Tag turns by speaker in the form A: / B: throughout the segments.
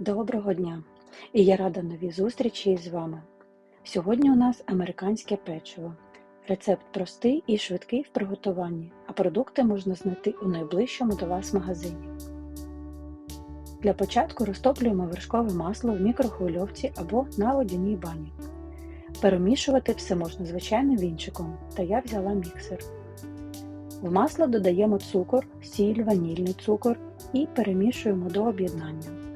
A: Доброго дня! І я рада новій зустрічі із вами. Сьогодні у нас американське печиво. Рецепт простий і швидкий в приготуванні, а продукти можна знайти у найближчому до вас магазині. Для початку розтоплюємо вершкове масло в мікрохвильовці або на водяній бані. Перемішувати все можна звичайним вінчиком, та я взяла міксер. В масло додаємо цукор, сіль, ванільний цукор і перемішуємо до об'єднання.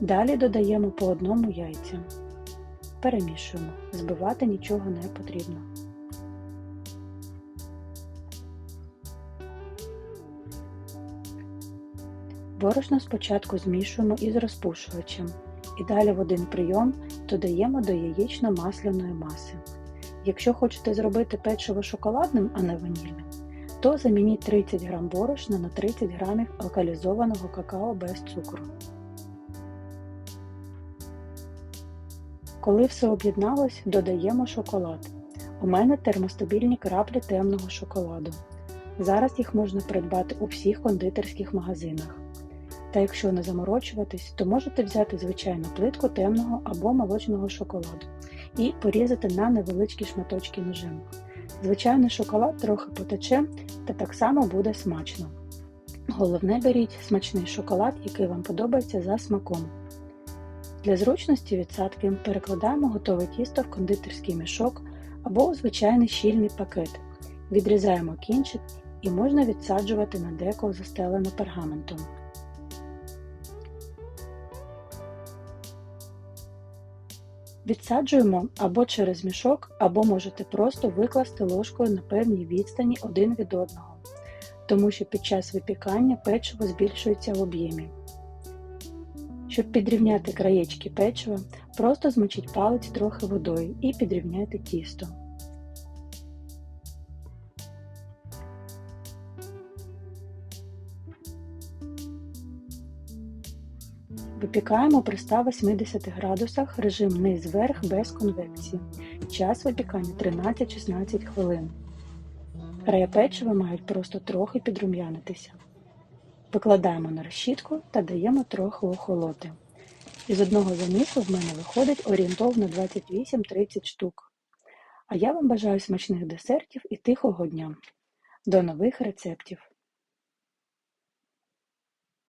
A: Далі додаємо по одному яйця. Перемішуємо, збивати нічого не потрібно. Борошно спочатку змішуємо із розпушувачем і далі в один прийом додаємо до яєчно-масляної маси. Якщо хочете зробити печиво шоколадним, а не ванільним, то замініть 30 г борошна на 30 г алкалізованого какао без цукру. Коли все об'єдналось, додаємо шоколад. У мене термостабільні краплі темного шоколаду. Зараз їх можна придбати у всіх кондитерських магазинах. Та якщо не заморочуватись, то можете взяти звичайну плитку темного або молочного шоколаду і порізати на невеличкі шматочки ножем. Звичайний шоколад трохи потече та так само буде смачно. Головне беріть смачний шоколад, який вам подобається за смаком. Для зручності відсадки перекладаємо готове тісто в кондитерський мішок або у звичайний щільний пакет. Відрізаємо кінчик і можна відсаджувати на деко застелене пергаментом. Відсаджуємо або через мішок, або можете просто викласти ложкою на певній відстані один від одного, тому що під час випікання печиво збільшується в об'ємі. Щоб підрівняти краєчки печива, просто змочіть палець трохи водою і підрівняйте тісто. Випікаємо при 180 градусах режим низ-верх без конвекції. Час випікання 13-16 хвилин. Края печива мають просто трохи підрум'янитися. Викладаємо на розчітку та даємо трохи охолоти. Із одного замісу в мене виходить орієнтовно 28-30 штук. А я вам бажаю смачних десертів і тихого дня. До нових рецептів!